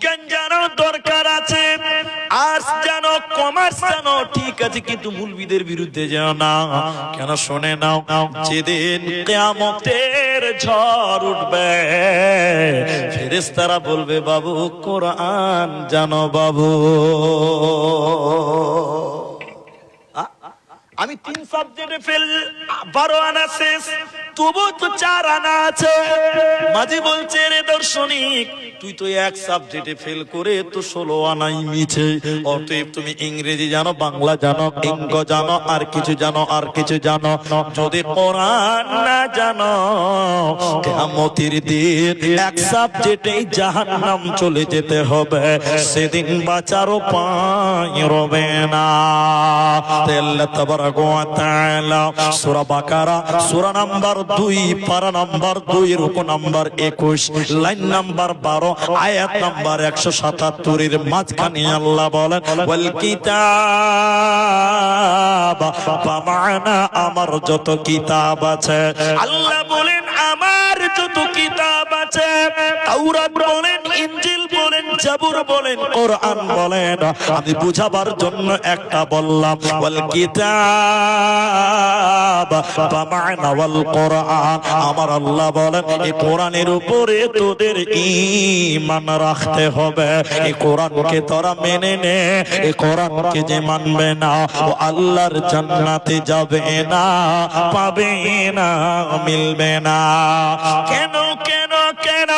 বিজ্ঞান জানো দরকার আছে। আর্টস জানো, কমার্স জানো, ঠিক আছে, কিন্তু মুলবিদের বিরুদ্ধে যাও না। কেন শোনে নাও, যেদিন কেয়ামতের ঝড় উঠবে, ফেরেশতারা বলবে, বাবু, কোরআন জানো বাবু। আমি তিন সাবজেক্টে ফেল, বারো আনা শেষ তবু তো চার আনা আছে। মাঝে বলছে, রে দর্শনিক তুই তো এক সাবজেক্টে ফেল করে তো ষোলো আনাই মিছে অতএব তুমি ইংরেজি জানো, বাংলা জানো ইঙ্গ জানো, আর কিছু জানো, আর কিছু জানো। যদি কোরআন না জানো কেমতির দিন এক সাবজেক্টেই জাহান্নাম চলে যেতে হবে। সেদিন বাঁচারও পাই রবে না। বাকারা, সূরা নাম্বার 2 পারা নাম্বার 2 রুকু নাম্বার 21 লাইন নাম্বার 12 আয়াত নাম্বার 177 এর মাঝখানে আল্লাহ বলেন ওয়াল কিতাব আমার যত কিতাব আছে। আল্লাহ বলেন আমার যত কিতাব আছে। তাওরাত বলেন, ইনজিল বলেন, জাবুর বলেন, কোরআন বলেন। আমি বুঝাবার জন্য একটা বললাম, ওয়াল কিতাব ওয়াল কোরআন। আমার আল্লাহ বলেন, এই কোরআনের উপরে তোদের ঈমান রাখতে হবে। এই কোরআনকে তোরা মেনে নে, এই কোরআনকে যে মানবে না, ও আল্লাহর জান্নাতে যাবে না, পাবে না, মিলবে না। কেন কেন কেন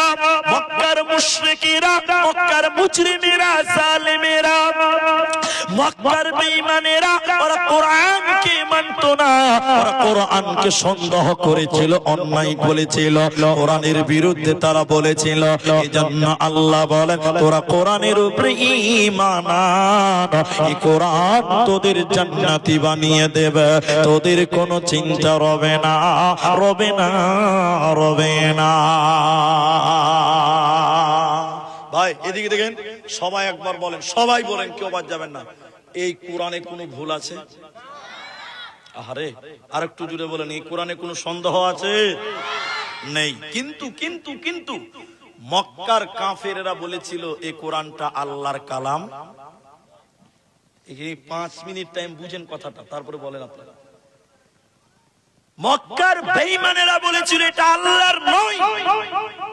মক্কার মুশরিকিরা মক্কার মুজরিমেরা জালেমেরা। মক্কার বেঈমানেরা, ওরা কোরআনকে মানতো না। ওরা কোরআনকে সন্দেহ করেছিল, অন্যায় বলেছিল। কোরআনের বিরুদ্ধে তারা বলেছিল, এজন্য আল্লাহ বলেন, তোরা কোরআনের উপরে ঈমান। এই কোরআন তোদের জান্নাতি বানিয়ে দেবে। তোদের কোনো চিন্তা রবে না রবে না রবে না। ভাই, এদিকে দেখেন। সবাই একবার বলেন, সবাই বলেন, কেউ বাদ যাবেন না। এই কোরআনে কোনো ভুল আছে? আরে আর একটু জুড়ে বলেন, এই কোরআনে কোনো সন্দেহ আছে? নেই। কিন্তু কিন্তু কিন্তু মক্কার কাফেরেরা বলেছিল, এ কোরআনটা আল্লাহর কালাম। পাঁচ মিনিট টাইম বুঝেন কথাটা, তারপরে বলেন আপনারা। মক্কার বেঈমানেরা বলেছিল এটা আল্লাহর নয়।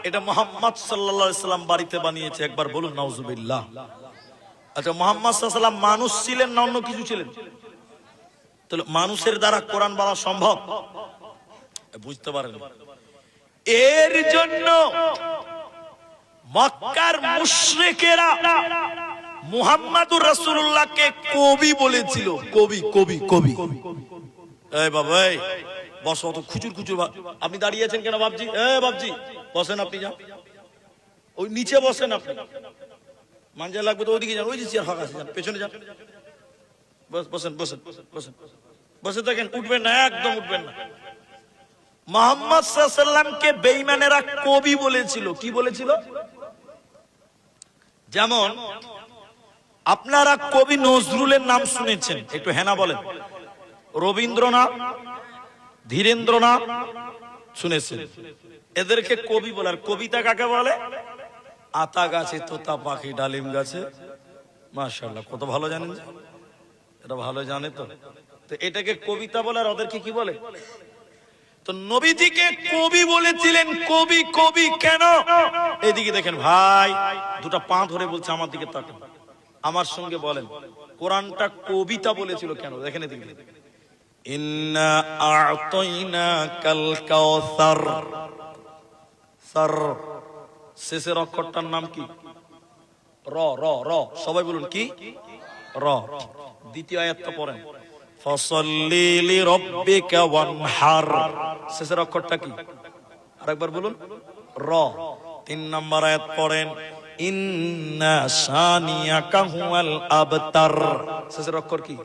এটা মোহাম্মদ সাল্লাল্লাহু আলাইহি সাল্লাম বাড়িতে বানিয়েছে একবার বলুন নাউজুবিল্লাহ। আচ্ছা মোহাম্মদ সাল্লাল্লাহু আলাইহি সাল্লাম মানুষ ছিলেন না অন্য কিছু ছিলেন? তাহলে মানুষের দ্বারা কোরআন বলা সম্ভব? বুঝতে পারেন? এর জন্য মক্কার মুশরিকেরা মুহাম্মাদুর রাসূলুল্লাহকে কবি বলেছিল। কবি কবি কবি। এই বাবা বস, অত খুচুর খুচুর আপনি দাঁড়িয়ে আছেন কেন বাবজি এ বাবজি বসেন আপনি যান। ওই নিচে বসেন আপনি। মাঞ্জা লাগবে তো ওইদিকে যান, ওই যে চেয়ার ফাঁকা আছে পেছনে যান। বস, বসেন বসেন বসেন। বসে থাকেন, উঠবেন না, একদম উঠবেন না। মোহাম্মদ সাল্লামকে বেইমানেরা কবি বলেছিল। কি বলেছিল? যেমন, আপনারা কবি নজরুলের নাম শুনেছেন, একটু হেনা বলেন। রবীন্দ্রনাথ ধীরেন্দ্রনাথ শুনেছেন। এদেরকে কবি বলে আর কবিতা কাকে বলে? আতা গাছে তোতা পাখি ডালিম গাছে। মাশাআল্লাহ, কত ভালো জানেন? এটা ভালো জানে তো। তো এটাকে কবিতা বলে আর ওদেরকে কি বলে? তো নবীজিকে কবি বলেছিলেন, কবি কবি কেন? এদিকে দেখেন ভাই, দুটা পা ধরে বলছে আমার দিকে তাকান। আমার সঙ্গে বলেন, কোরআনটা কবিতা বলেছিল কেন? দেখেন এদিকে। ইন্না আ'তাইনাকাল কাউসার সার শেষের অক্ষরটার নাম কি? র র র। সবাই বলুন কি? র। দ্বিতীয় আয়াতটা পড়েন। ফসল্লি লিরাব্বিকা ওয়ানহার। শেষের অক্ষরটা কি? আরেকবার বলুন। র। তিন নম্বর আয়াত পড়েন। ইন্না শানিয়াকা হুয়াল আবতার। শেষের অক্ষর কি?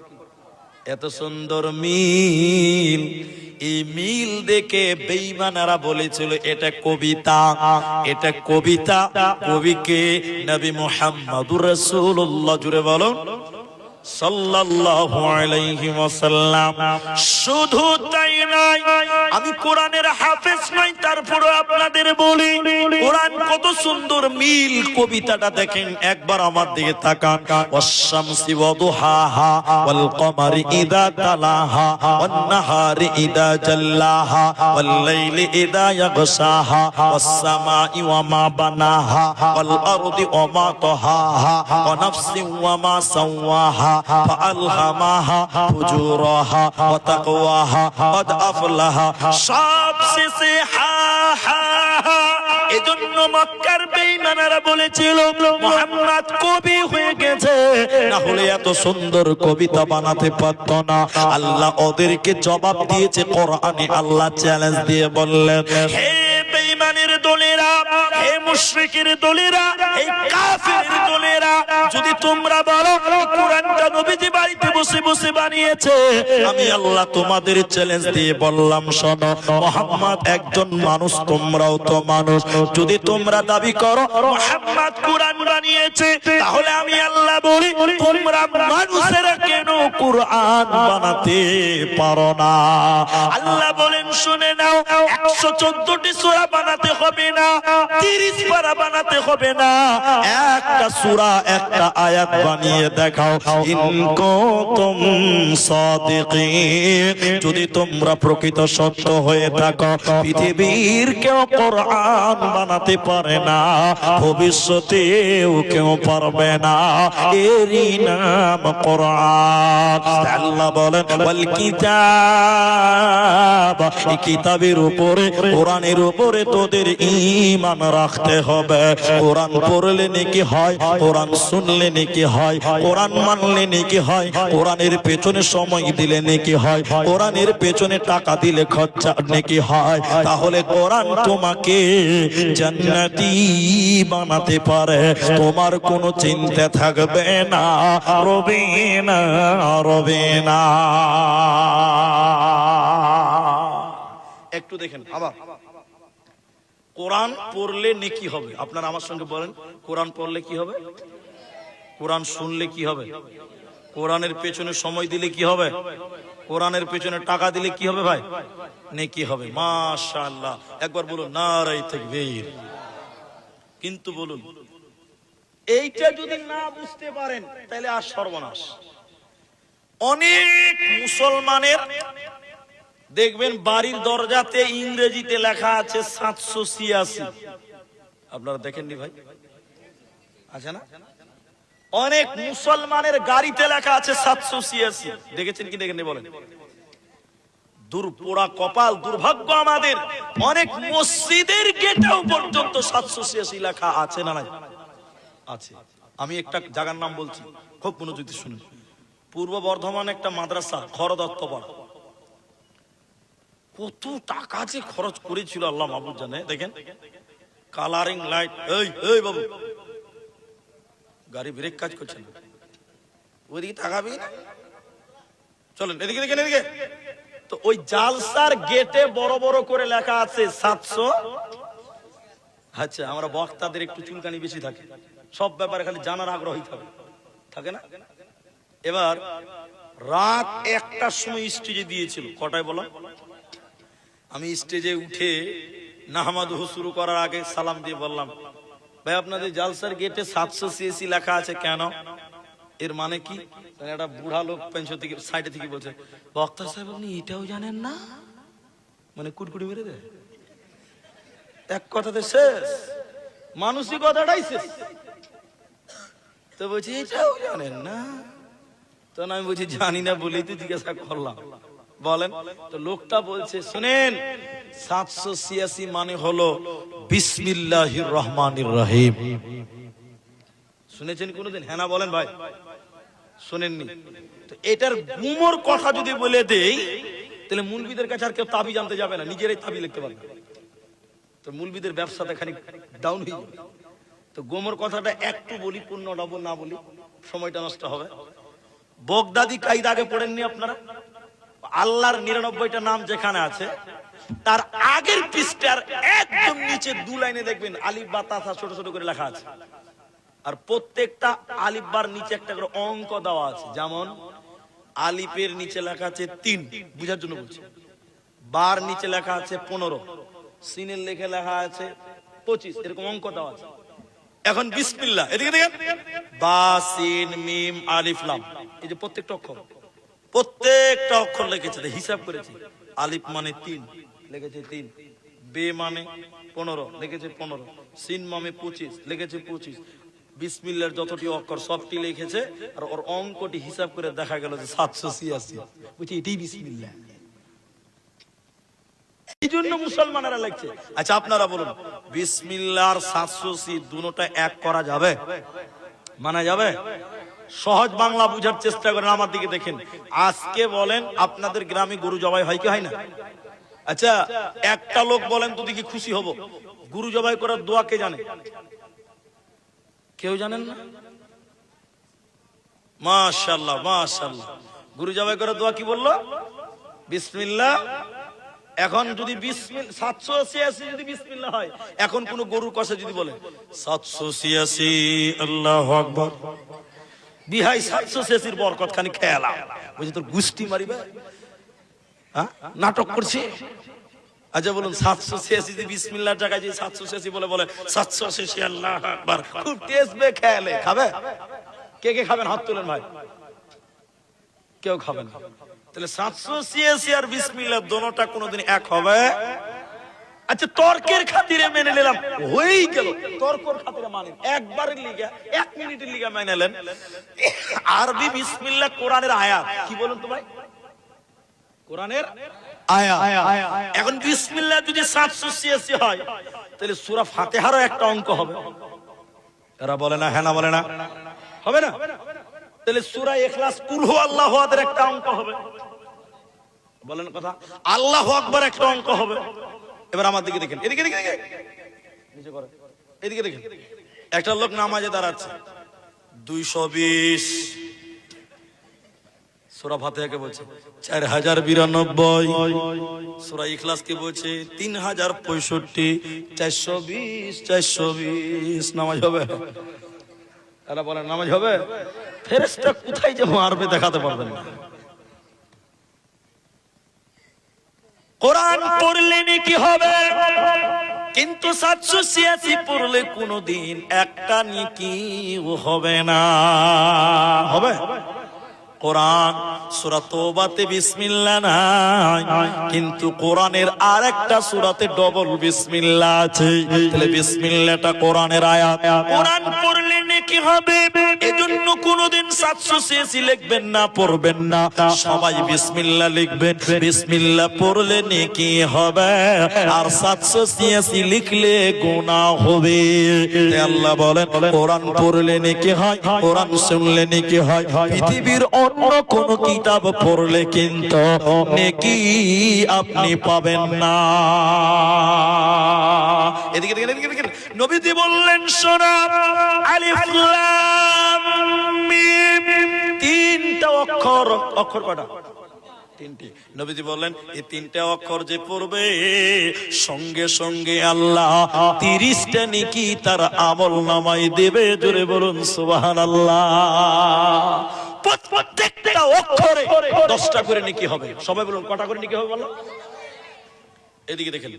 এত সুন্দর মিল। এই মিল দেখে বেইমানারা বলেছিল, এটা কবিতা এটা কবিতা কবিকে নবী মুহাম্মদুর রাসূলুল্লাহ। জুড়ে বলো। সাল্লাল্লাহু আলাইহি ওয়াসাল্লাম। শুধু তাই নয় আমি কোরআনের হাফেজ নই তারপরে আপনাদের বলি, কোরআন কত সুন্দর মিল কবিতাটা দেখেন, একবার আমার দিকে তাকান। ওয়াশ-শামসি ওয়াদুহাহা ওয়াল কমারি ইদা তালাহা ওয়ান নাহারি ইদা জাল্লাহা ওয়াল লাইলি ইদা ইয়াগশাহা ওয়াস সামাই ওয়া মা বানাহা ওয়াল আরদি ওয়া মা তাহাহা ওয়া নাফসিন ওয়া মা সাওয়াহা ফুজুরাহা ওয়া তাকওয়াহা কদ আফলাহা সব শেষে হা হা এজন্য মক্কার বেঈমানেরা বলেছিল, মোহাম্মদ কবি হয়ে গেছে। না হলে এত সুন্দর কবিতা বানাতে পারত না। আল্লাহ ওদেরকে জবাব দিয়েছে, কোরআনে আল্লাহ চ্যালেঞ্জ দিয়ে বললেন, হে বেঈমানের দলেরা হে মুশরিকের দলেরা, এই কাফেরের দলেরা, যদি তোমরা বলো কোরআনটা নবীজি বাড়িতে বসে বসে বানিয়েছে, আমি আল্লাহ তোমাদের চ্যালেঞ্জ দিয়ে বললাম, শোনো, মোহাম্মদ একজন মানুষ, তোমরাও তো মানুষ। যদি তোমরা দাবি করো, মোহাম্মদ কোরআন বানিয়েছে, তাহলে আমি আল্লাহ বলি, তোমরা মানুষেরা কেন কোরআন বানাতে পারো না? আল্লাহ বলেন, শুনে নাও, একশো চোদ্দটি সোরা বানাতে হবে না, তিরিশ পারা বানাতে হবে না। একটা সুরা, একটা আয়াত বানিয়ে দেখাও। তুম যদি তোমরা প্রকৃত সত্য হয়ে থাকো, পৃথিবীর কেউ কোরআন বানাতে পারে না, ভবিষ্যতেও কেউ পারবে না। এরই নাম কোরআন। আল্লাহ বলেন কিতাব। কিতাবের উপরে, কোরআনের উপরে তোদের ঈমান রাখতে হবে। কোরআন পড়লে নাকি হয়, কোরআন শুনলে নাকি হয়, কোরআন মানলে নাকি হয়, কোরআনের পেছনে সময় দিলে নাকি হয়, কোরআনের পেছনে টাকা দিলে খরচা নাকি হয়। তাহলে কোরআন তোমাকে জান্নাতি বানাতে পারে। তোমার কোনো চিন্তা থাকবে না, রবে না রবে না। একটু দেখেন, আবার। কোরআন পড়লে নেকি হবে। আপনারা আমার সঙ্গে বলেন, কোরআন পড়লে কি হবে? কোরআন শুনলে কি হবে? কোরআনের পেছনে সময় দিলে কি হবে? কোরআনের পেছনে টাকা দিলে কি হবে ভাই? নেকি হবে। মাশাআল্লাহ। একবার বলুন নারাই তাকবীর। কিন্তু বলুন, এইটা যদি না বুঝতে পারেন, তাহলে আর সর্বনাশ। অনেক মুসলমানের দেখবেন বাড়ির দরজাতে ইংরেজিতে লেখা আছে সাতশো ছিয়াশি। আপনারা দেখেননি ভাই? আছে না? অনেক মুসলমানের গাড়িতে লেখা আছে সাতশো ছিয়াশি। দেখেছেন কি দেখেননি বলেন? দুর্পোড়া কপাল দুর্ভাগ্য আমাদের। অনেক মসজিদের গেটেও পর্যন্ত সাতশো ছিয়াশি লেখা আছে না নাই? আছে। আমি একটা জায়গার নাম বলছি। খুব মনোযোগ শুনুন। পূর্ব বর্ধমান একটা মাদ্রাসা খরদত্ত পাড়া কত টাকা যে খরচ করেছিল আল্লাহ মাহবুব জানে? দেখেন। কালারিং লাইট এই এই বাবু। গাড়ি ব্রেক কাজ করছে না। ওইদিকে তাকাবি চলেন, এদিকে দেখেন এদিকে। তো ওই জালসার গেটে বড় বড় করে লেখা আছে সাতশো। আচ্ছা আমরা বক্তাদের একটু চুলকানি বেশি থাকে। সব ব্যাপারে খালি জানার আগ্রহী থাকে। থাকে না? এবার রাত একটার সময় স্টেজে দিয়েছিল। কটায় বলা? আমি স্টেজে উঠে নাহমাদুহ শুরু করার আগে সালাম দিয়ে বললাম, ভাই, আপনাদের জালসার গেটে সাতশো সিএসি লেখা আছে কেন? এর মানে কি? একটা বুড়া লোক পেনশন থেকে, সাইডে থেকে বলছে, বক্তা সাহেব, আপনি এটাও জানেন না? মানে কুটকুটি মেরে দেয়। এক কথাতে শেষ। মানুষই মানসিকতাটাই শেষ। তো বলছি, এটাও জানেন না? তখন আমি বলছি, জানি না বলেই তো জিজ্ঞাসা করলাম। বলেন? তো লোকটা বলছে, শুনেন, সাতশো ছিয়াশি মানে হলো বিসমিল্লাহির রহমান রহিম। শুনেছেন কোনোদিন? হ্যাঁ বলেন ভাই। শুনেননি। তো এটার গুমর কথা যদি বলে দেই, তাহলে মুলবিদের কাছে আর কেউ তাবি জানতে যাবে না, নিজেরাই তাবি লিখতে পারবে। তো মুলবিদের ব্যবসাটা খানিক ডাউন হয়ে যাবে। তো গোমর কথাটা একটু বলি পূর্ণটা বল না বলি, সময়টা নষ্ট হবে। বগদাদি কায়দা আগে পড়েননি আপনারা? আল্লাহর নিরানব্বইটা নাম যেখানে আছে, তার আগের পৃষ্ঠার একদম নিচে দু লাইনে দেখবেন আলিফ বা তাসা ছোট ছোট করে লেখা আছে। আর প্রত্যেকটা আলিফ বার নিচে একটা করে অঙ্ক দেওয়া আছে। যেমন, আলিফের নিচে লেখা আছে তিন, বুঝার জন্য বলছি। বার নিচে লেখা আছে পনেরো, সিনের লেখে লেখা আছে পঁচিশ, এরকম অঙ্ক দেওয়া আছে। এখন বিসমিল্লাহ, এদিকে দেখেন। বা, সিন, মিম, আলিফ, লাম, এই যে প্রত্যেকটা অক্ষর। প্রত্যেকটা অক্ষর লিখেছে তো হিসাব করেছি। আলিফ মানে তিন লিখেছে তিন। বে মানে পনেরো লিখেছে পনেরো। সিন মানে পঁচিশ লিখেছে পঁচিশ। বিসমিল্লার যতটি অক্ষর, সবটি লিখেছে, আর ওর অঙ্কটি হিসাব করে দেখা গেল যে সাতশো ছিয়াশি। বুঝছি এটাই বিসমিল্লাহ। এই জন্য মুসলমানেরা লিখছে। আচ্ছা আপনারা বলুন বিসমিল্লার সাতশো সি দুটা এক করা যাবে? মানা যাবে? সহজ বাংলা বুঝার চেষ্টা করেন, আমার দিকে দেখেন। আজকে বলেন, আপনাদের গ্রামে গরু জবাই হয় কি হয় না? আচ্ছা একটা লোক বলেন, তো দেখি খুশি হব। গুরু জবাই করার দোয়া কে জানে? কেউ জানেন না? মাশাল্লাহ মাশাল্লাহ গুরু জবাই করার দোয়া কি বলল? বিসমিল্লাহ। এখন যদি সাতশো ছিয়াশি যদি বিসমিল্লাহ হয়, এখন কোন গরুর কষা যদি বলে, সাতশো ছিয়াশি, আল্লাহ আকবর। বিহাই সাতশো ছিয়াশির বরকত খানি খেয়ালা বুঝি তোর গুষ্টি মারিবে? হ্যাঁ? নাটক করছি? আচ্ছা বলুন, সাতশো ছিয়াশি বিসমিল্লাহ টাকা যে সাতশো ছিয়াশি বলে বলে, সাতশো ছিয়াশি আল্লাহ আকবার, খুব টেস্ট বে খেয়ালে খাবে? কে কে খাবেন? হাত তুলেন ভাই। কেউ খাবেন। তাহলে সাতশো ছিয়াশি আর বিসমিল্লাহ দোনোটা কোনোদিন এক হবে? আচ্ছা তর্কের খাতিরে মেনে নিলাম। হয়েই গেল। তর্কর খাতিরে মানেন একবারের লিগা, এক মিনিটের লিগা মেনে নিলেন। আরবি বিসমিল্লাহ কোরআনের আয়াত। কি বলুন তো ভাই? কোরআনের এখন বিসমিল্লাহ যদি সাতশো ছিয়াশি হয়, তাহলে সুরা ফাতেহারও একটা অঙ্ক হবে। এরা বলে না হ্যাঁ না বলে না। হবে না? তাহলে সুরা এখলাস কুলহু আল্লাহ একটা অঙ্ক হবে। বলেন কথা। আল্লাহ আকবার একটা অঙ্ক হবে। এবার আমার দিকে দেখেন। এদিকে এদিকে এদিকে। দেখেন। একটা লোক নামাজে দাঁড়াচ্ছে। দুইশো বিশ। সুরা ফাতেহাকে বলছে চার হাজার বিরানব্বই। সুরা ইখলাস কে বলছে তিন হাজার পঁয়ষট্টি। চারশো বিশ চারশো বিশ। নামাজ হবে? তারা বলেন, নামাজ হবে? ফেরেস্তা কোথায় যে মারবে দেখাতে পারবেন না। কোরআন পড়লে নাকি হবে? কিন্তু সাতশো ছিয়াশি পড়লে কোনোদিন একটা নিকি হবে না। হবে? কোরআন সূরা তওবাতে বিসমিল্লাহ নাই কিন্তু কোরআনের আরেকটা সূরাতে ডবল বিসমিল্লাহ আছে। তাহলে বিসমিল্লাহটা কোরআনের আয়াত। কোরআন পড়লে নাকি হবে? এজন্য কোনোদিন 786 লিখবেন না পড়বেন না। সবাই বিসমিল্লাহ লিখবেন। বিসমিল্লাহ পড়লে নাকি হবে? আর 786 লিখলে গুনাহ হবে। আল্লাহ বলেন কোরআন পড়লে নাকি হয় কোরআন শুনলে নাকি হয়। পৃথিবীর অন্য কোন কিতাব পড়লে কিন্তু নেকি আপনি পাবেন না। এদিকে দেখেন এদিকে নবীজি বললেন শোনা আলিফ অক্ষর কটা তিনটি। নবীজি বললেন এই তিনটা অক্ষর যে পড়বে, সঙ্গে সঙ্গে আল্লাহ তিরিশটা নিকি তার আমল নামাই দেবে। জোরে বলুন সুবাহান আল্লাহ প্রত্যেকটা অক্ষরে দশটা করে নিকি হবে। সবাই বলুন, কটা করে নিকি হবে বলো? এদিকে দেখেন।